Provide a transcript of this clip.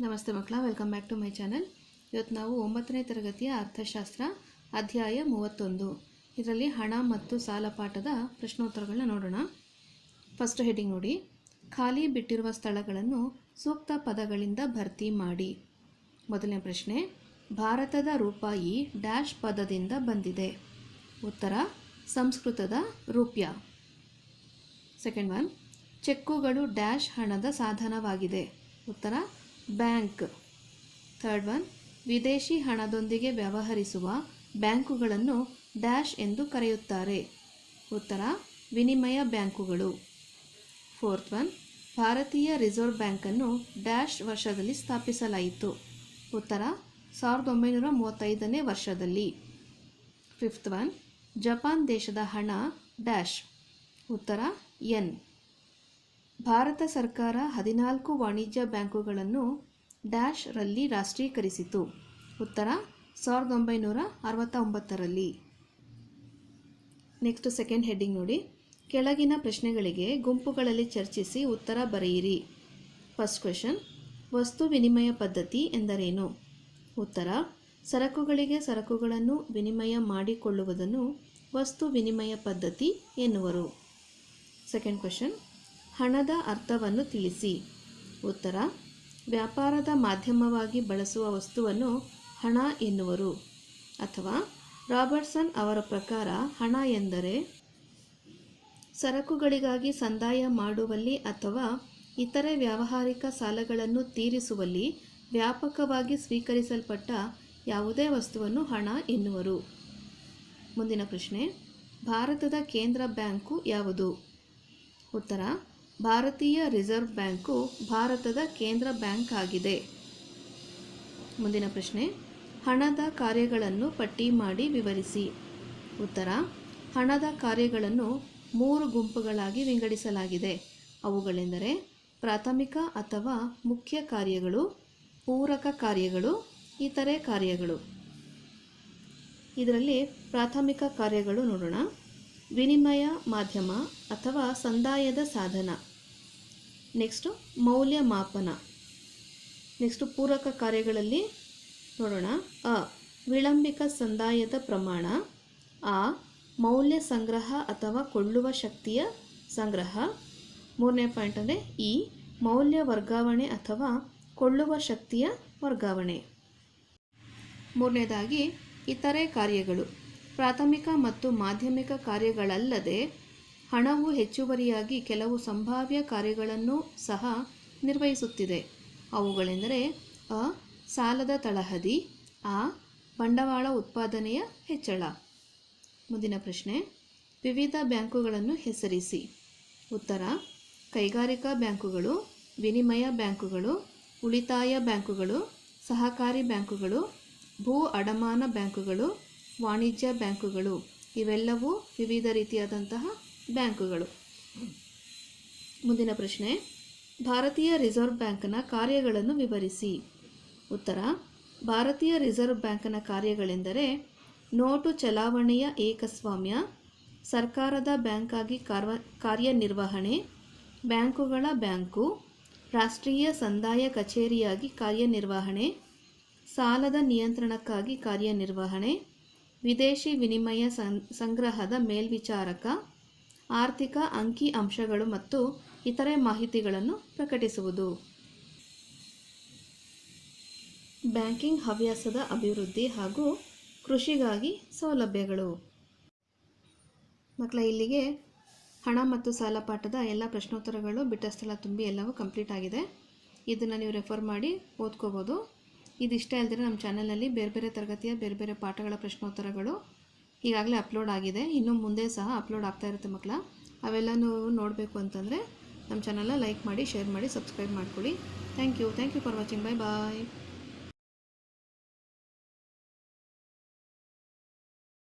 ನಮಸ್ತೆ ಮಕ್ಕಳ welcome back to my channel ಇವತ್ತು ನಾವು ಒಂಬತ್ತನೇ ತರಗತಿಯ ಅರ್ಥಶಾಸ್ತ್ರ, ಅಧ್ಯಾಯ ಮೂವತ್ತೊಂದು. ಇದರಲ್ಲಿ ಹಣ ಮತ್ತು ಸಾಲ ಪಾಠದ ಪ್ರಶ್ನೋತ್ತರಗಳನ್ನ ನೋಡೋಣ. ಫಸ್ಟ್ ಹೆಡಿಂಗ್ ನೋಡಿ. ಖಾಲಿ ಬಿಟ್ಟಿರುವ ಸ್ಥಳಗಳನ್ನು ಸೂಕ್ತ ಪದಗಳಿಂದ ಭರ್ತಿ ಮಾಡಿ. ಮೊದಲನೇ ಪ್ರಶ್ನೆ, ಭಾರತದ ರೂಪಾಯಿ ಡ್ಯಾಶ್ ಪದದಿಂದ ಬಂದಿದೆ. ಉತ್ತರ, ಸಂಸ್ಕೃತದ ರೂಪ್ಯ. ಸೆಕೆಂಡ್ ಒನ್ ಚೆಕ್ಕುಗಳು ಡ್ಯಾಶ್ ಹಣದ ಸಾಧನವಾಗಿದೆ. ಉತ್ತರ ಬ್ಯಾಂಕ್. ಥರ್ಡ್ ಒನ್, ವಿದೇಶಿ ಹಣದೊಂದಿಗೆ ವ್ಯವಹರಿಸುವ ಬ್ಯಾಂಕುಗಳನ್ನು ಡ್ಯಾಶ್ ಎಂದು ಕರೆಯುತ್ತಾರೆ. ಉತ್ತರ, ವಿನಿಮಯ ಬ್ಯಾಂಕುಗಳು. ಫೋರ್ತ್ ಒನ್, ಭಾರತೀಯ ರಿಸರ್ವ್ ಬ್ಯಾಂಕನ್ನು ಡ್ಯಾಶ್ ವರ್ಷದಲ್ಲಿ ಸ್ಥಾಪಿಸಲಾಯಿತು. ಉತ್ತರ, ಸಾವಿರದ ಒಂಬೈನೂರ ಮೂವತ್ತೈದನೇ ವರ್ಷದಲ್ಲಿ. ಫಿಫ್ತ್ ಒನ್, ಜಪಾನ್ ದೇಶದ ಹಣ ಡ್ಯಾಶ್. ಉತ್ತರ, ಎನ್. ಭಾರತ ಸರ್ಕಾರ ಹದಿನಾಲ್ಕು ವಾಣಿಜ್ಯ ಬ್ಯಾಂಕುಗಳನ್ನು ಡ್ಯಾಶ್ ರಲ್ಲಿ ರಾಷ್ಟ್ರೀಕರಿಸಿತು ಉತ್ತರ ಸಾವಿರದ ಒಂಬೈನೂರ ಅರವತ್ತ ಒಂಬತ್ತರಲ್ಲಿ ನೆಕ್ಸ್ಟ್ ಸೆಕೆಂಡ್ ಹೆಡ್ಡಿಂಗ್ ನೋಡಿ. ಕೆಳಗಿನ ಪ್ರಶ್ನೆಗಳಿಗೆ ಗುಂಪುಗಳಲ್ಲಿ ಚರ್ಚಿಸಿ ಉತ್ತರ ಬರೆಯಿರಿ. ಫಸ್ಟ್ ಕ್ವೆಶನ್, ವಸ್ತು ವಿನಿಮಯ ಪದ್ಧತಿ ಎಂದರೇನು? ಉತ್ತರ, ಸರಕುಗಳಿಗೆ ಸರಕುಗಳನ್ನು ವಿನಿಮಯ ಮಾಡಿಕೊಳ್ಳುವುದನ್ನು ವಸ್ತು ವಿನಿಮಯ ಪದ್ಧತಿ ಎನ್ನುವರು. ಸೆಕೆಂಡ್ ಕ್ವೆಶನ್ ಹಣದ ಅರ್ಥವನ್ನು ತಿಳಿಸಿ. ಉತ್ತರ, ವ್ಯಾಪಾರದ ಮಾಧ್ಯಮವಾಗಿ ಬಳಸುವ ವಸ್ತುವನ್ನು ಹಣ ಎನ್ನುವರು. ಅಥವಾ, ರಾಬರ್ಟ್ಸನ್ ಅವರ ಪ್ರಕಾರ ಹಣ ಎಂದರೆ, ಸರಕುಗಳಿಗಾಗಿ ಸಂದಾಯ ಮಾಡುವಲ್ಲಿ ಅಥವಾ ಇತರೆ ವ್ಯಾವಹಾರಿಕ ಸಾಲಗಳನ್ನು ತೀರಿಸುವಲ್ಲಿ ವ್ಯಾಪಕವಾಗಿ ಸ್ವೀಕರಿಸಲ್ಪಟ್ಟ ಯಾವುದೇ ವಸ್ತುವನ್ನು ಹಣ ಎನ್ನುವರು. ಮುಂದಿನ ಪ್ರಶ್ನೆ, ಭಾರತದ ಕೇಂದ್ರ ಬ್ಯಾಂಕು ಯಾವುದು? ಉತ್ತರ ಭಾರತೀಯ ರಿಸರ್ವ್ ಬ್ಯಾಂಕು ಭಾರತದ ಕೇಂದ್ರ ಬ್ಯಾಂಕ್ ಆಗಿದೆ. ಮುಂದಿನ ಪ್ರಶ್ನೆ, ಹಣದ ಕಾರ್ಯಗಳನ್ನು ಪಟ್ಟಿ ಮಾಡಿ ವಿವರಿಸಿ. ಉತ್ತರ, ಹಣದ ಕಾರ್ಯಗಳನ್ನು ಮೂರು ಗುಂಪುಗಳಾಗಿ ವಿಂಗಡಿಸಲಾಗಿದೆ. ಅವುಗಳೆಂದರೆ ಪ್ರಾಥಮಿಕ ಅಥವಾ ಮುಖ್ಯ ಕಾರ್ಯಗಳು, ಪೂರಕ ಕಾರ್ಯಗಳು, ಇತರೆ ಕಾರ್ಯಗಳು. ಇದರಲ್ಲಿ ಪ್ರಾಥಮಿಕ ಕಾರ್ಯಗಳು ನೋಡೋಣ. ವಿನಿಮಯ ಮಾಧ್ಯಮ ಅಥವಾ ಸಂದಾಯದ ಸಾಧನ. ನೆಕ್ಸ್ಟು ಮೌಲ್ಯಮಾಪನ. ನೆಕ್ಸ್ಟು ಪೂರಕ ಕಾರ್ಯಗಳಲ್ಲಿ ನೋಡೋಣ. ಅ. ವಿಳಂಬಿಕ ಸಂದಾಯದ ಪ್ರಮಾಣ. ಆ. ಮೌಲ್ಯ ಸಂಗ್ರಹ ಅಥವಾ ಕೊಳ್ಳುವ ಶಕ್ತಿಯ ಸಂಗ್ರಹ. ಮೂರನೇ ಪಾಯಿಂಟ್ ಅಂದರೆ ಈ ಮೌಲ್ಯ ವರ್ಗಾವಣೆ ಅಥವಾ ಕೊಳ್ಳುವ ಶಕ್ತಿಯ ವರ್ಗಾವಣೆ. ಮೂರನೇದಾಗಿ ಇತರೆ ಕಾರ್ಯಗಳು. ಪ್ರಾಥಮಿಕ ಮತ್ತು ಮಾಧ್ಯಮಿಕ ಕಾರ್ಯಗಳಲ್ಲದೆ ಹಣವು ಹೆಚ್ಚುವರಿಯಾಗಿ ಕೆಲವು ಸಂಭಾವ್ಯ ಕಾರ್ಯಗಳನ್ನು ಸಹ ನಿರ್ವಹಿಸುತ್ತಿದೆ. ಅವುಗಳೆಂದರೆ ಅ, ಸಾಲದ ತಳಹದಿ, ಆ, ಬಂಡವಾಳ ಉತ್ಪಾದನೆಯ ಹೆಚ್ಚಳ. ಮುಂದಿನ ಪ್ರಶ್ನೆ, ವಿವಿಧ ಬ್ಯಾಂಕುಗಳನ್ನು ಹೆಸರಿಸಿ. ಉತ್ತರ, ಕೈಗಾರಿಕಾ ಬ್ಯಾಂಕುಗಳು, ವಿನಿಮಯ ಬ್ಯಾಂಕುಗಳು, ಉಳಿತಾಯ ಬ್ಯಾಂಕುಗಳು, ಸಹಕಾರಿ ಬ್ಯಾಂಕುಗಳು, ಭೂ ಅಡಮಾನ ಬ್ಯಾಂಕುಗಳು ವಾಣಿಜ್ಯ ಬ್ಯಾಂಕುಗಳು. ಇವೆಲ್ಲವೂ ವಿವಿಧ ರೀತಿಯಾದಂತಹ ಬ್ಯಾಂಕುಗಳು. ಮುಂದಿನ ಪ್ರಶ್ನೆ. ಭಾರತೀಯ ರಿಸರ್ವ್ ಬ್ಯಾಂಕ್ನ ಕಾರ್ಯಗಳನ್ನು ವಿವರಿಸಿ. ಉತ್ತರ. ಭಾರತೀಯ ರಿಸರ್ವ್ ಬ್ಯಾಂಕ್ನ ಕಾರ್ಯಗಳೆಂದರೆ ನೋಟು ಚಲಾವಣೆಯ ಏಕಸ್ವಾಮ್ಯ, ಸರ್ಕಾರದ ಬ್ಯಾಂಕಾಗಿ ಕಾರ್ವ, ಕಾರ್ಯನಿರ್ವಹಣೆ, ಬ್ಯಾಂಕುಗಳ ಬ್ಯಾಂಕು, ರಾಷ್ಟ್ರೀಯ ಸಂದಾಯ ಕಚೇರಿಯಾಗಿ ಕಾರ್ಯನಿರ್ವಹಣೆ, ಸಾಲದ ನಿಯಂತ್ರಣಕ್ಕಾಗಿ ಕಾರ್ಯನಿರ್ವಹಣೆ ವಿದೇಶಿ ವಿನಿಮಯ ಸಂಗ್ರಹದ ಮೇಲ್ವಿಚಾರಕ, ಆರ್ಥಿಕ ಅಂಕಿ ಅಂಶಗಳು ಮತ್ತು ಇತರೆ ಮಾಹಿತಿಗಳನ್ನು ಪ್ರಕಟಿಸುವುದು. ಬ್ಯಾಂಕಿಂಗ್ ಹವ್ಯಾಸದ ಅಭಿವೃದ್ಧಿ ಹಾಗೂ ಕೃಷಿಗಾಗಿ ಸೌಲಭ್ಯಗಳು. ಮಕ್ಕಳ ಇಲ್ಲಿಗೆ ಹಣ ಮತ್ತು ಸಾಲ ಪಾಠದ ಎಲ್ಲ ಪ್ರಶ್ನೋತ್ತರಗಳು ಬಿಟ್ಟ ಸ್ಥಳ ತುಂಬಿ ಎಲ್ಲವೂ ಕಂಪ್ಲೀಟ್ ಆಗಿದೆ. ಇದನ್ನು ನೀವು ರೆಫರ್ ಮಾಡಿ ಓದ್ಕೋಬೋದು. ಇದಿಷ್ಟೇ ಇಲ್ದಿರ ನಮ್ಮ ಚಾನಲಲ್ಲಿ ಬೇರೆ ಬೇರೆ ತರಗತಿಯ, ಬೇರೆ ಬೇರೆ ಪಾಠಗಳ ಪ್ರಶ್ನೋತ್ತರಗಳು ಈಗಾಗಲೇ ಅಪ್ಲೋಡ್ ಆಗಿದೆ. ಇನ್ನು ಮುಂದೆ ಸಹ ಅಪ್ಲೋಡ್ ಆಗ್ತಾ ಇರುತ್ತೆ ಮಕ್ಕಳ ಅವೆಲ್ಲನೂ ನೋಡಬೇಕು ಅಂತಂದರೆ ನಮ್ಮ ಚಾನಲ್ನ ಲೈಕ್ ಮಾಡಿ, ಶೇರ್ ಮಾಡಿ, ಸಬ್ಸ್ಕ್ರೈಬ್ ಮಾಡ್ಕೊಳ್ಳಿ. Thank you. Thank you for watching. Bye, bye.